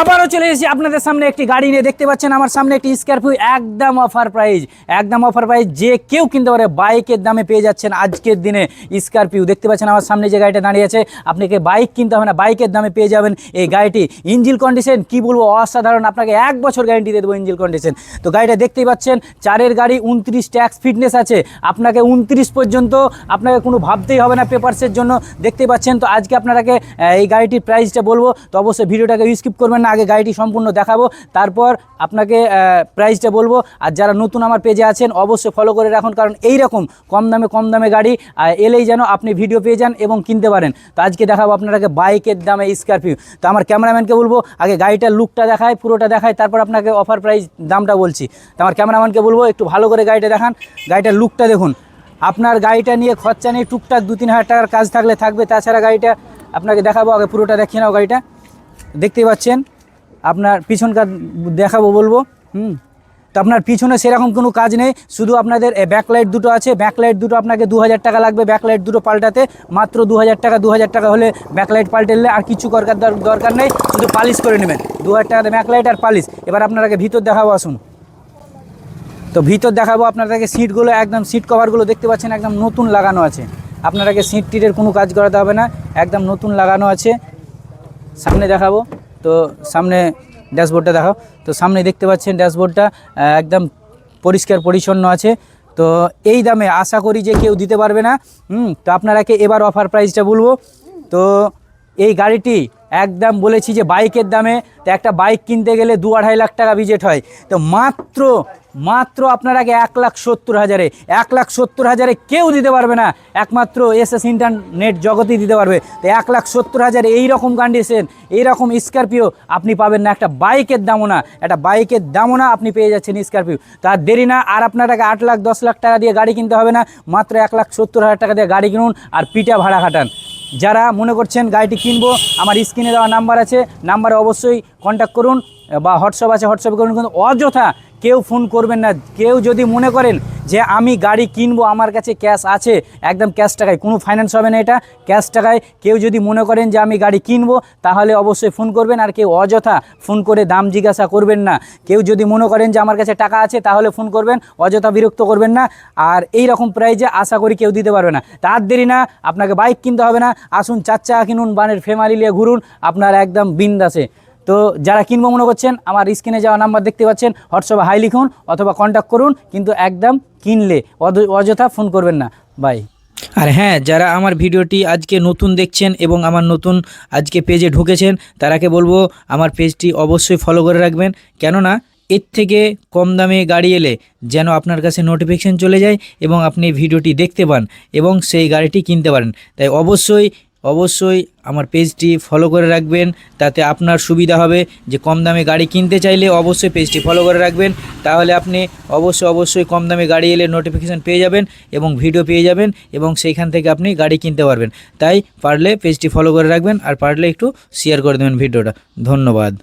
আবারও চলে এসেছি আপনাদের সামনে একটি গাড়ি নিয়ে। দেখতে পাচ্ছেন আমার সামনে একটি স্করপিও একদম অফার প্রাইস একদম অফার প্রাইস যে কেউ কিনতে পারে বাইকের দামে পেয়ে যাচ্ছেন আজকের দিনে স্করপিও দেখতে পাচ্ছেন আমার সামনে যে গাড়িটা দাঁড়িয়ে আছে আপনাকে বাইক কিনতে হবে না, বাইকের দামে পেয়ে যাবেন এই গাড়িটি। ইঞ্জিল কন্ডিশন কি বলব? অসাধারণ। আপনাকে এক বছর গ্যারেন্টি দিয়ে দেবো ইঞ্জিল কন্ডিশন তো গাড়িটা দেখতেই পাচ্ছেন, চারের গাড়ি উনত্রিশ ট্যাক্স ফিটনেস আছে। আপনাকে উনত্রিশ পর্যন্ত, আপনাকে কোনো ভাবতেই হবে না পেপারসের জন্য। দেখতেই পাচ্ছেন, তো আজকে আপনারাকে এই গাড়িটির প্রাইসটা বলব। তো অবশ্যই ভিডিওটাকে স্কিপ করবেন না, আগে গাড়িটি সম্পূর্ণ দেখাবো। তারপর আপনাকে প্রাইসটা বলব। আর যারা নতুন আমার পেজে আছেন, অবশ্যই ফলো করে রাখুন। কারণ এই রকম কম দামে কম দামে গাড়ি এলেই যেন আপনি ভিডিও পেয়ে যান এবং কিনতে পারেন। তো আজকে দেখাবো আপনাকে বাইকের দামে স্করপিও তো আমার ক্যামেরাম্যানকে বলব, আগে গাড়িটার লুকটা দেখায়, পুরোটা দেখায়, তারপর আপনাকে অফার প্রাইস দামটা বলছি। তো আমার ক্যামেরাম্যানকে বলব, একটু ভালো করে গাড়িটা দেখান। গাড়িটার লুকটা দেখুন। আপনার গাড়িটা নিয়ে খরচা নেই, টুকটাক দু তিন হাজার টাকার কাজ থাকলে থাকবে। তাছাড়া গাড়িটা আপনাকে দেখাবো, আগে পুরোটা দেখিয়ে নাও গাড়িটা। দেখতেই পাচ্ছেন, আপনার পিছনকার দেখাবো বলব, হুম? তো আপনার পিছনে সেরকম কোনো কাজ নেই, শুধু আপনাদের ব্যাকলাইট দুটো আছে ব্যাকলাইট দুটো আপনাকে দু হাজার টাকা লাগবে ব্যাকলাইট দুটো পাল্টাতে, মাত্র দু হাজার টাকা দু হাজার টাকা হলে ব্যাকলাইট পাল্টালে আর কিছু দরকার দরকার নেই, শুধু পালিশ করে নেবেন। দু হাজার টাকাতে ব্যাকলাইট আর পালিশ। এবার আপনারাকে ভিতর দেখাবো, আসুন। তো ভিতর দেখাবো, আপনাদেরকে সিটগুলো একদম সিট কভারগুলো দেখতে পাচ্ছেন, একদম নতুন লাগানো আছে। আপনারাকে সিট টিটের কোনো কাজ করাতে হবে না, একদম নতুন লাগানো আছে। সামনে দেখাবো। তো সামনে ড্যাশবোর্ডটা দেখাও তো সামনে দেখতে পাচ্ছেন ড্যাশবোর্ডটা একদম পরিষ্কার পরিচ্ছন্ন আছে। তো এই দামে আশা করি যে কেউ দিতে পারবে না। হুম, তো আপনারাকে এবার অফার প্রাইসটা বলব। তো এই গাড়িটি একদম বলেছি যে বাইকের দামে, তো একটা বাইক কিনতে গেলে দু আড়াই লাখ টাকা বিজেট হয়। তো মাত্র মাত্র আপনারাকে এক লাখ সত্তর হাজারে, এক লাখ সত্তর হাজারে কেউ দিতে পারবে না। একমাত্র এস এস ইন্টারনেট জগতেই দিতে পারবে। তো এক লাখ সত্তর হাজারে এইরকম কন্ডিশন এইরকম স্করপিও আপনি পাবেন না। একটা বাইকের দামও না, একটা বাইকের দামও না আপনি পেয়ে যাচ্ছেন স্করপিও তার দেরি না, আর আপনারাকে আট লাখ, দশ লাখ টাকা দিয়ে গাড়ি কিনতে হবে না। মাত্র এক লাখ সত্তর হাজার টাকা দিয়ে গাড়ি কিনুন আর পিঠা ভাড়া খাটান। যারা মনে করছেন গাড়িটি কিনবো, আমার স্ক্রিনে দেওয়া নাম্বার আছে, নাম্বারে অবশ্যই কন্ট্যাক্ট করুন বা হোয়াটসঅ্যাপ আছে, হোয়াটসঅ্যাপ করুন, কিন্তু অযথা কেউ ফোন করবেন না। কেউ যদি মনে করেন যে আমি গাড়ি কিনবো, আমার কাছে ক্যাশ আছে, একদম ক্যাশ টাকায়, কোনো ফাইন্যান্স হবে না এটা। ক্যাশ টাকায় কেউ যদি মনে করেন যে আমি গাড়ি কিনবো, তাহলে অবশ্যই ফোন করবেন আর কেউ অযথা ফোন করে দাম জিজ্ঞাসা করবেন না। কেউ যদি মনে করেন যে আমার কাছে টাকা আছে, তাহলে ফোন করবেন, অযথা বিরক্ত করবেন না। আর এই রকম প্রাইজে আশা করি কেউ দিতে পারবে না। তার দেরি না, আপনাকে বাইক কিনতে হবে না। আসুন চার চাকা কিনুন, বানের ফ্যামিলি নিয়ে ঘুরুন, আপনার একদম বিন্দাসে। তো যারা কিনবো মনে করছেন, আমার স্ক্রিনে যাওয়া নাম্বার দেখতে পাচ্ছেন, হোয়াটসঅ্যাপে হাই লিখুন অথবা কন্ট্যাক্ট করুন, কিন্তু একদম কিনলে অযথা ফোন করবেন না। বাই। আর হ্যাঁ যারা আমার ভিডিওটি আজকে নতুন দেখছেন এবং আমার নতুন আজকে পেজে ঢুকেছেন, তারাকে বলব আমার পেজটি অবশ্যই ফলো করে রাখবেন। কেননা, এর থেকে কম দামে গাড়ি এলে যেন আপনার কাছে নোটিফিকেশান চলে যায় এবং আপনি ভিডিওটি দেখতে পান এবং সেই গাড়িটি কিনতে পারেন। তাই অবশ্যই অবশ্যই আমার পেজটি ফলো করে রাখবেন, তাতে আপনার সুবিধা হবে। যে কম দামে গাড়ি কিনতে চাইলে অবশ্যই পেজটি ফলো করে রাখবেন। তাহলে আপনি অবশ্যই অবশ্যই কম দামে গাড়ি এলে নোটিফিকেশান পেয়ে যাবেন এবং ভিডিও পেয়ে যাবেন এবং সেইখান থেকে আপনি গাড়ি কিনতে পারবেন। তাই পারলে পেজটি ফলো করে রাখবেন আর পারলে একটু শেয়ার করে দেবেন ভিডিওটা ধন্যবাদ।